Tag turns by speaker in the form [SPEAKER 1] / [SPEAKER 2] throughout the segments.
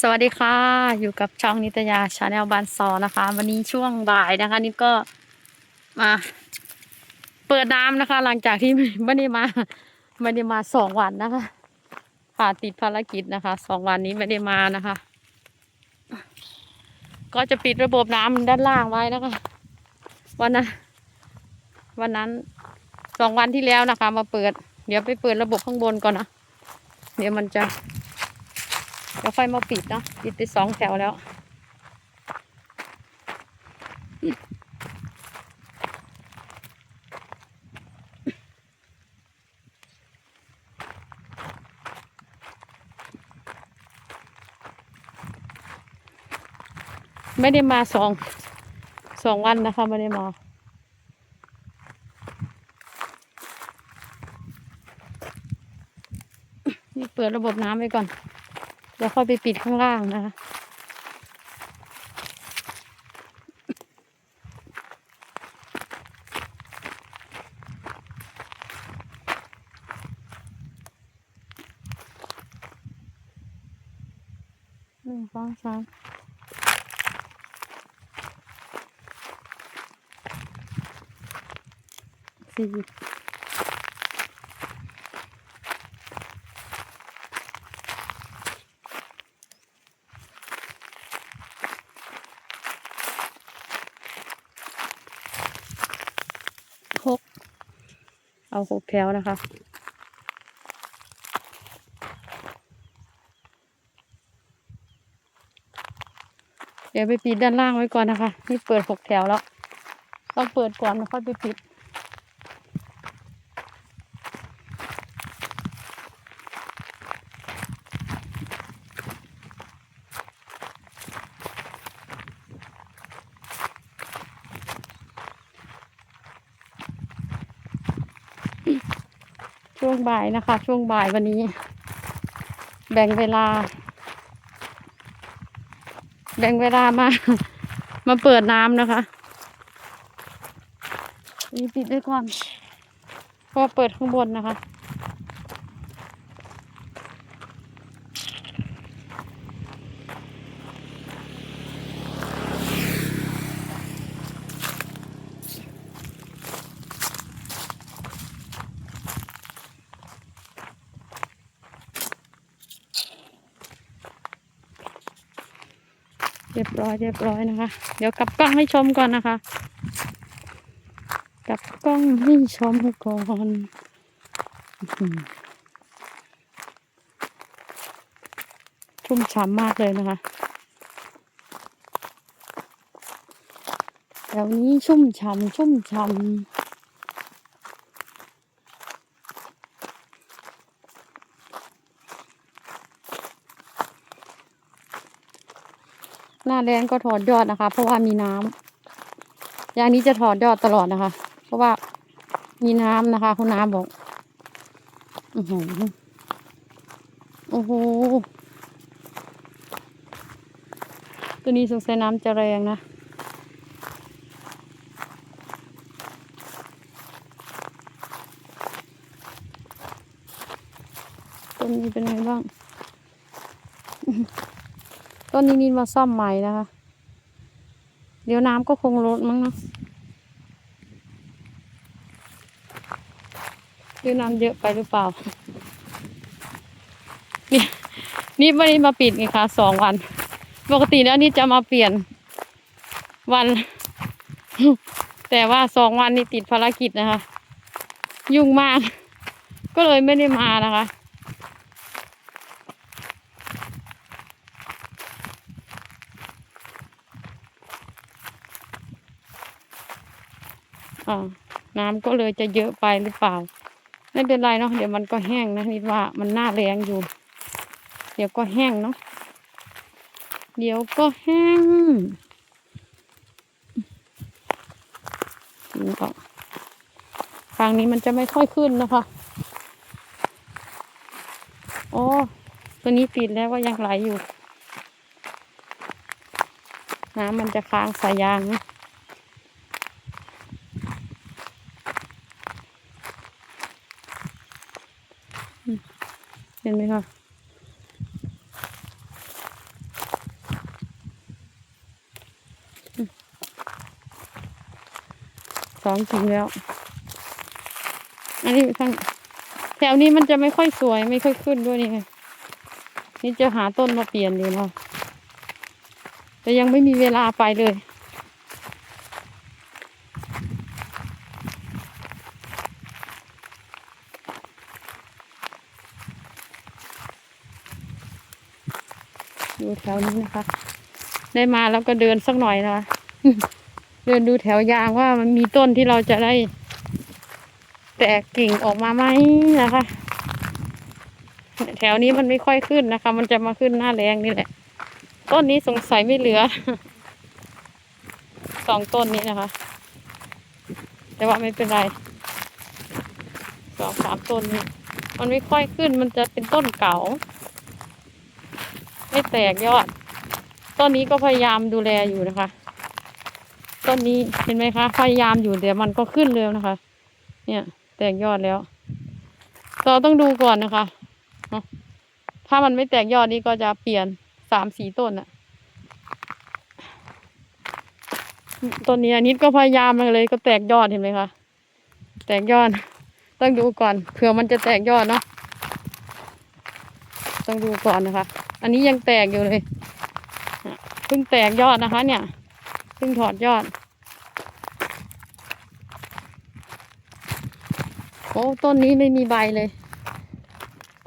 [SPEAKER 1] สวัสดีค่ะ อยู่กับช่องนิตยาชาแนลบานซอนะคะ วันนี้ช่วงบ่ายนะคะนิดก็มา เปิดน้ำนะคะ หลังจากที่ไม่ได้มาไม่ได้มาสองวันนะคะค่ะติดภารกิจนะคะสองวันนี้ไม่ได้มานะคะ ก็จะปิดระบบน้ำด้านล่างไว้นะคะ วันนั้นวันนั้นสองวันที่แล้วนะคะ มาเปิด เดี๋ยวไปเปิดระบบข้างบนก่อนนะเดี๋ยวมันจะ เดี๋ยวค่อยมาปิดเนาะปิดไปสองแถวแล้วไม่ได้มาสองสองวันนะคะ ไม่ได้มานี่เปิดระบบน้ำไว้ก่อน เดี๋ยวค่อยไปปิดข้างล่างนะคะหนึ่งสองสามสี่หก เอาหกแถวนะคะ เดี๋ยวไปปิดด้านล่างไว้ก่อนนะคะ นี่เปิดหกแถวแล้ว ต้องเปิดก่อนแล้วค่อยไปปิด ช่วงบ่ายนะคะ ช่วงบ่ายวันนี้ แบ่งเวลา แบ่งเวลามา มาเปิดน้ำนะคะนี่ปิดไว้ก่อนพอเปิดข้างบนนะคะ รียบร้อยเรียบร้อยนะคะ เดี๋ยวกลับกล้องให้ชมก่อนนะคะกลับกล้องให้ชมก่อนชุ่มฉ่ำมากเลยนะคะแถวนี้ชุ่มฉ่ำชุ่มฉ่ำหน้า แรงก็ถอดยอดนะคะ เพราะว่ามีน้ำอย่างนี้จะถอดยอดตลอดนะคะ เพราะว่ามีน้ำนะคะ คุณน้ำบอกอือหือโอ้โหตัวนี้สงสัยน้ำจะแรงนะ ต้นนี้เป็นไงบ้าง ต้นนี้นินมาซ่อมใหม่นะคะ เดี๋ยวน้ำก็คงลดมั้งเนาะเดี๋ยวน้ำเยอะไปหรือเปล่า นี่นี่ไม่ได้มาปิดไงคะสองวัน ปกติแล้วนี่จะมาเปลี่ยนวัน แต่ว่าสองวันนี่ติดภารกิจนะคะ ยุ่งมาก ก็เลยไม่ได้มานะคะ อ่าน้ำก็เลยจะเยอะไปหรือเปล่า ไม่เป็นไรเนาะเดี๋ยวมันก็แห้งนะนิดว่ามันน่าแรงอยู่ เดี๋ยวก็แห้งเนาะเดี๋ยวก็แห้งนี่ก็ทางนี้มันจะไม่ค่อยขึ้นนะคะโอ้ตัวนี้ปิดแล้วก็ยังไหลอยู่ น้ำมันจะค้างสายยางนะ็นไหมคะสองกิ่งแล้ว อันนี้ข้างแถวนี้มันจะไม่ค่อยสวยไม่ค่อยขึ้นด้วยนี่ไงนี่จะหาต้นมาเปลี่ยนดีเนาะแต่ยังไม่มีเวลาไปเลย แถวนี้นะคะ ได้มาแล้วก็เดินสักหน่อยนะคะเดินดูแถวยางว่ามันมีต้นที่เราจะได้ แตกกิ่งออกมาไหมนะคะ แถวนี้มันไม่ค่อยขึ้นนะคะ มันจะมาขึ้นหน้าแรงนี่แหละ ต้นนี้สงสัยไม่เหลือสองต้นนี้นะคะ แต่ว่าไม่เป็นไรสองสามต้นนี้ มันไม่ค่อยขึ้นมันจะเป็นต้นเก่า ไม่แตกยอด ต้นนี้ก็พยายามดูแลอยู่นะคะ ต้นนี้เห็นไหมคะ พยายามอยู่เดี๋ยวมันก็ขึ้นเร็วนะคะ เนี่ยแตกยอดแล้ว เราต้องดูก่อนนะคะเนาะถ้ามันไม่แตกยอดนี่ก็จะเปลี่ยนสามสีต้นอะต้นนี้อันนี้ก็พยายามเลยก็แตกยอดเห็นไหมคะ แตกยอด ต้องดูก่อนเผื่อมันจะแตกยอดเนาะ ต้องดูก่อนนะคะ อันนี้ยังแตกอยู่เลยเพิ่งแตกยอดนะคะ เนี่ยเพิ่งถอดยอดโอ้ต้นนี้ไม่มีใบเลย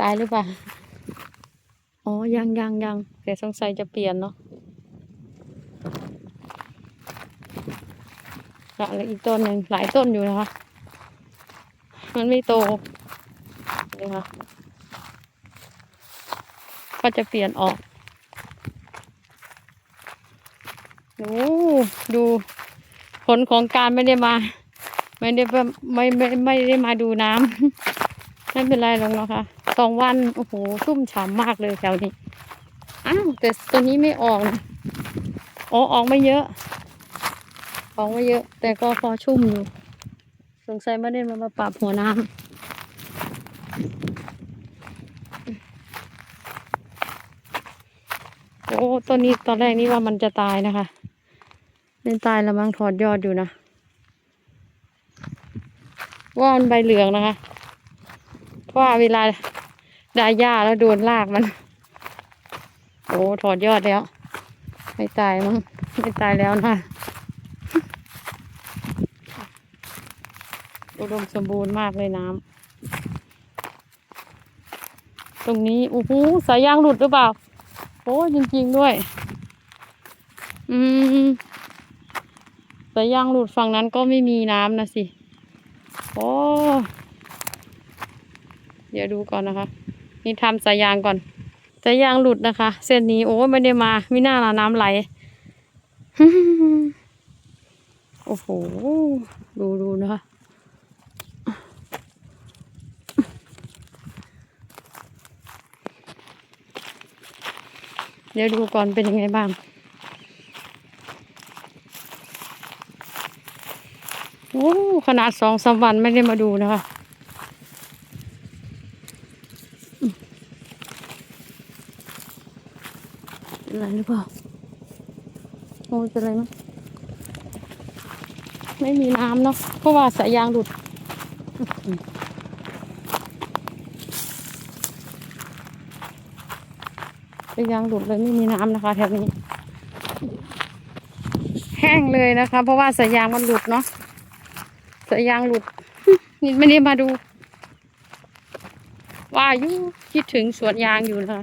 [SPEAKER 1] ตายหรือเปล่าอ๋อยังยังยังแต่สงสัยจะเปลี่ยนเนาะละแล้วอีกต้นหนึ่งหลายต้นอยู่นะคะ มันไม่โตนี่ค่ะ ก็จะเปลี่ยนออกโอ้ดูผลของการไม่ได้มา ไม่ได้ไปไม่ไม่ไม่ได้มาดูน้ำไม่เป็นไรหรอกนะคะสองวันโอ้โหชุ่มฉ่ำมากเลยแถวนี้อ้าวแต่ตัวนี้ไม่ออกนะอ๋อออกไม่เยอะ ออกไม่เยอะ แต่ก็พอชุ่มอยู่ สงสัยไม่ได้มามาปรับหัวน้ำ อ้ต้นนี้ตอนแรกนี่ว่ามันจะตายนะคะไม่ตายแล้วมั้งถอดยอดอยู่นะว่ามันใบเหลืองนะคะเพราะว่าเวลาได้หญ้าแล้วโดนลากมัน โอ้ถอดยอดแล้ว ไม่ตายมั้งไม่ตายแล้วนะอุดมสมบูรณ์มากเลยน้ำตรงนี้โอ้โหสายยางหลุดหรือเปล่า โอ้จริงๆด้วย อืมสายยางหลุดฝั่งนั้นก็ไม่มีน้ำนะสิ โอ้ เดี๋ยวดูก่อนนะคะ นี่ทำสายยางก่อนสายยางหลุดนะคะ เส้นนี้โอ้ไม่ได้มาไม่น่าละน้ำไหล โอ้โห ดูดูนะคะ เดี๋ยวดูก่อนเป็นยังไงบ้างโอ้ขนาดสองสามวันไม่ได้มาดูนะคะอืมเป็นไรหรือเปล่าโอ้เป็นไรมั้งไม่มีน้ำเนาะเพราะว่าสายยางหลุดอืม สายยางหลุดเลยไม่มีน้ำนะคะ แถวนี้ แห้งเลยนะคะ เพราะว่าสายยางมันหลุดเนาะสายยางหลุดนี่ไม่ได้มาดู ว่าอยู่คิดถึงสวนยางอยู่นะคะ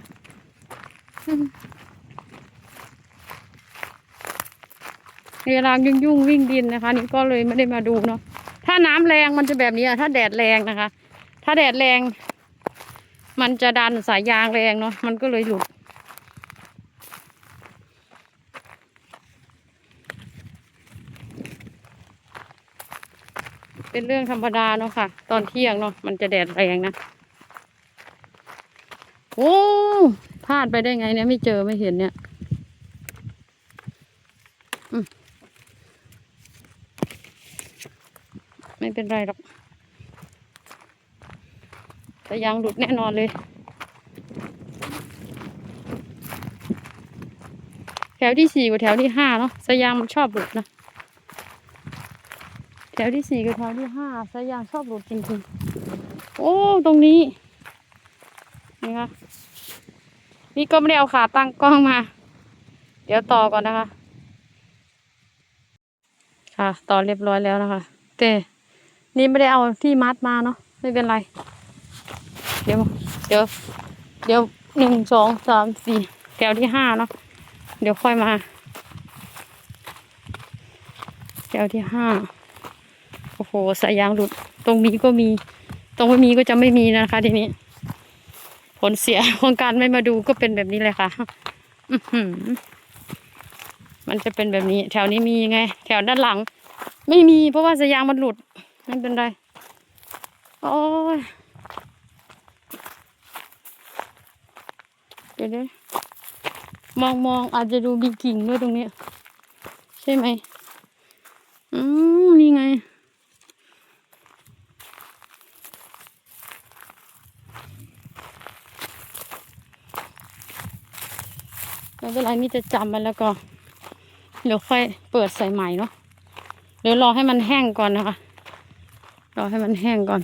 [SPEAKER 1] เวลายุ่งยุ่งๆวิ่งดินนะคะ นี่ก็เลยไม่ได้มาดูเนาะถ้าน้ำแรงมันจะแบบนี้อะถ้าแดดแรงนะคะ ถ้าแดดแรง มันจะดันสายยางแรงเนาะมันก็เลยหลุด เป็นเรื่องธรรมดาเนาะค่ะ ตอนเที่ยงเนาะมันจะแดดแรงนะโอ้พลาดไปได้ไงเนี่ยไม่เจอไม่เห็นเนี่ยไม่เป็นไรหรอกแต่ยางหลุดแน่นอนเลย แถวที่สี่กับแถวที่ห้าเนาะสยามันชอบหลุดนะ ถวที่สี่กับแถวที่ห้าสายยางชอบหลุดจริงๆ โอ้ ตรงนี้ นี่คะนี่ก็ไม่ได้เอาขาตั้งกล้องมา เดี๋ยวต่อก่อนนะคะ ค่ะ ต่อเรียบร้อยแล้วนะคะแต่นี่ไม่ได้เอาที่มัดมาเนาะ ไม่เป็นไร เดี๋ยว เดี๋ยว เดี๋ยวหนึ่งสองสามสี่แถวที่ห้าเนาะ เดี๋ยวค่อยมาแถวที่ห้า อ้โหสายยางหลุด ตรงนี้ก็มี ตรงไม่มีก็จะไม่มีนะคะ ทีนี้ ผลเสียของการไม่มาดูก็เป็นแบบนี้เลยค่ะมันจะเป็นแบบนี้ แถวนี้มีไง แถวด้านหลัง ไม่มีเพราะว่าสายยางมันหลุด ไม่เป็นไร โอ้ยเดี๋ยวนะมองมองอาจจะดูมีกิ่งด้วยตรงนี้ ใช่ไหมอืมนี่ไง ไม่เป็นไรนี่จะจำมันแล้วก็เดี๋ยวค่อยเปิดใส่ใหม่เนาะเดี๋ยวรอให้มันแห้งก่อนนะคะรอให้มันแห้งก่อน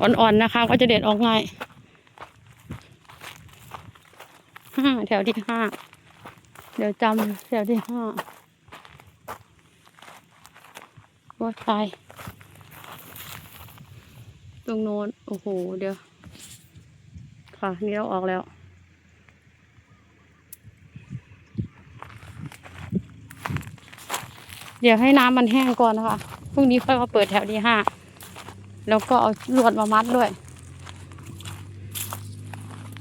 [SPEAKER 1] อ่อนๆนะคะ ก็จะเด็ดออกง่ายห้าแถวที่ห้าเดี๋ยวจำแถวที่ห้าว่าตาย ตรงโน้น โอ้โห เดี๋ยว ค่ะ นี่เราออกแล้ว เดี๋ยวให้น้ำมันแห้งก่อนนะคะ พรุ่งนี้ค่อยมาเปิดแถวที่ห้า แล้วก็เอาลวดมามัดด้วย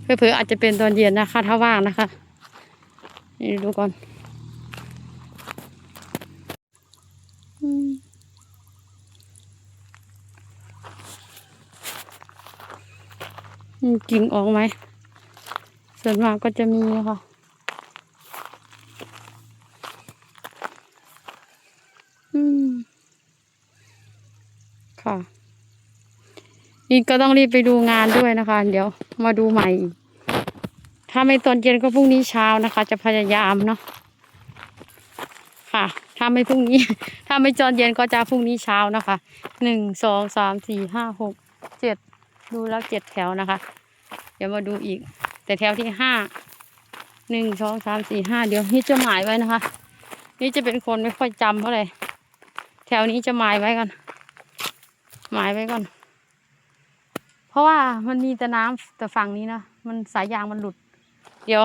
[SPEAKER 1] เผื่อๆอาจจะเป็นตอนเย็นนะคะ ถ้าว่างนะคะ นี่ดูก่อนอืมมี กิ่งออกไหม ส่วนมากก็จะมีค่ะค่ะนี่ก็ต้องรีบไปดูงานด้วยนะคะ เดี๋ยวมาดูใหม่ ถ้าไม่ตอนเย็นก็พรุ่งนี้เช้านะคะ จะพยายามเนาะค่ะถ้าไม่พรุ่งนี้ ถ้าไม่ตอนเย็นก็จะพรุ่งนี้เช้านะคะหนึ่งสองสามสี่ห้าหกเจ็ด ดูแล้วเจ็ดแถวนะคะ เดี๋ยวมาดูอีก แต่แถวที่ห้าหนึ่งสองสามสี่ห้าเดี๋ยวนี่จะหมายไว้นะคะ นี่จะเป็นคนไม่ค่อยจำเท่าไหร่แถวนี้จะหมายไว้ก่อนหมายไว้ก่อน เพราะว่ามันมีแต่น้ำแต่ฝั่งนี้นะมันสายยางมันหลุด เดี๋ยว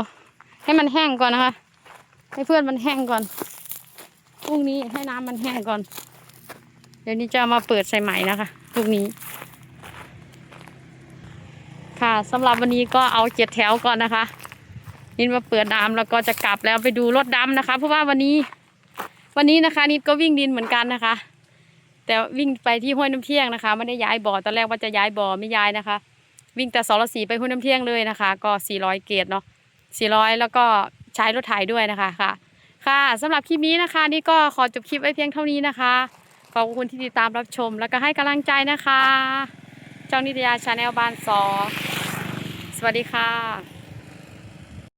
[SPEAKER 1] ให้มันแห้งก่อนนะคะ ให้เพื่อนมันแห้งก่อนพรุ่งนี้ให้น้ำมันแห้งก่อน เดี๋ยวนี้จะมาเปิดใส่ใหม่นะคะพรุ่งนี้ สำหรับวันนี้ก็เอาเจ็ดแถวก่อนนะคะนิดมาเปิดน้ำแล้วก็จะกลับแล้วไปดูรถดำนะคะ เพราะว่าวันนี้ วันนี้นะคะนิดก็วิ่งดินเหมือนกันนะคะ แต่วิ่งไปที่ห้วยน้ำเที่ยงนะคะไม่ได้ย้ายบ่อตอนแรกว่าจะย้ายบ่อไม่ย้ายนะคะ วิ่งแต่สรสีไปห้วยน้ำเที่ยงเลยนะคะ ก็ 400 เกตเนาะ400 แล้วก็ใช้รถไถด้วยนะคะค่ะ ค่ะสำหรับคลิปนี้นะคะ นี่ก็ขอจบคลิปไว้เพียงเท่านี้นะคะขอบคุณที่ติดตามรับชม แล้วก็ให้กำลังใจนะคะจ้องนิตยาชาแนลบ้านสอ สวัสดีค่ะ